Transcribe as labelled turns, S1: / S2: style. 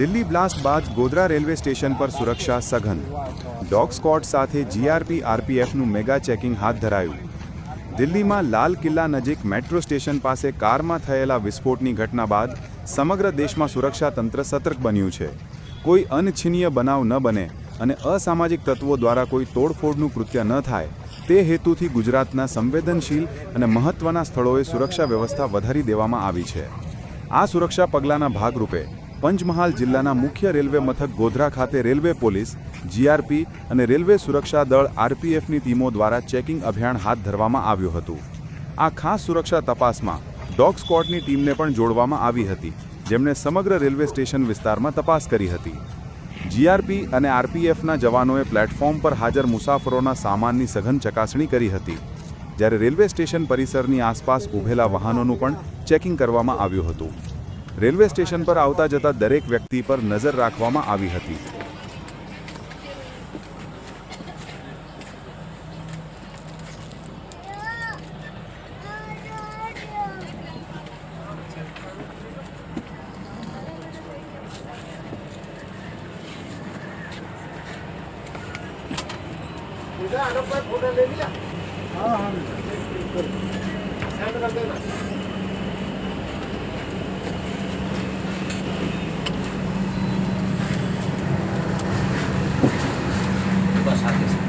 S1: Delhi blast બાદ Godhra railway station પર સુરક્ષા સઘન. ડોગ સ્કોડ સાથે જીઆરપી આરપીએફનું મેગા ચેકિંગ હાથ ધરાયું. દિલ્હીમાં લાલ કિલ્લા નજીક મેટ્રો સ્ટેશન પાસે કારમાં થયેલા વિસ્ફોટની ઘટના બાદ સમગ્ર દેશમાં સુરક્ષા તંત્ર સતર્ક બન્યું છે. કોઈ અનિચ્છનીય બનાવ ન બને અને અસામાજિક તત્વો દ્વારા કોઈ તોડફોડનું કૃત્ય ન થાય, તે હેતુથી ગુજરાતના સંવેદનશીલ અને મહત્ત્વના સ્થળોએ સુરક્ષા વ્યવસ્થા વધારી દેવામાં આવી છે. આ સુરક્ષા પગલાંના ભાગરૂપે પંચમહાલ જિલ્લાના મુખ્ય રેલવે મથક ગોધરા ખાતે રેલવે પોલીસ, જીઆરપી અને રેલવે સુરક્ષા દળ આરપીએફની ટીમો દ્વારા ચેકિંગ અભિયાન હાથ ધરવામાં આવ્યું હતું. આ ખાસ સુરક્ષા તપાસમાં ડોગ સ્કોટની ટીમને પણ જોડવામાં આવી હતી, જેમણે સમગ્ર રેલવે સ્ટેશન વિસ્તારમાં તપાસ કરી હતી. જીઆરપી અને આરપીએફના જવાનોએ પ્લેટફોર્મ પર હાજર મુસાફરોના સામાનની સઘન ચકાસણી કરી હતી. જ્યારે રેલવે સ્ટેશન પરિસરની આસપાસ ઊભેલા વાહનોનું પણ ચેકિંગ કરવામાં આવ્યું હતું. રેલવે સ્ટેશન પર આવતા જતા દરેક વ્યક્તિ પર નજર રાખવામાં આવી હતી
S2: हाँ हाँ años antes.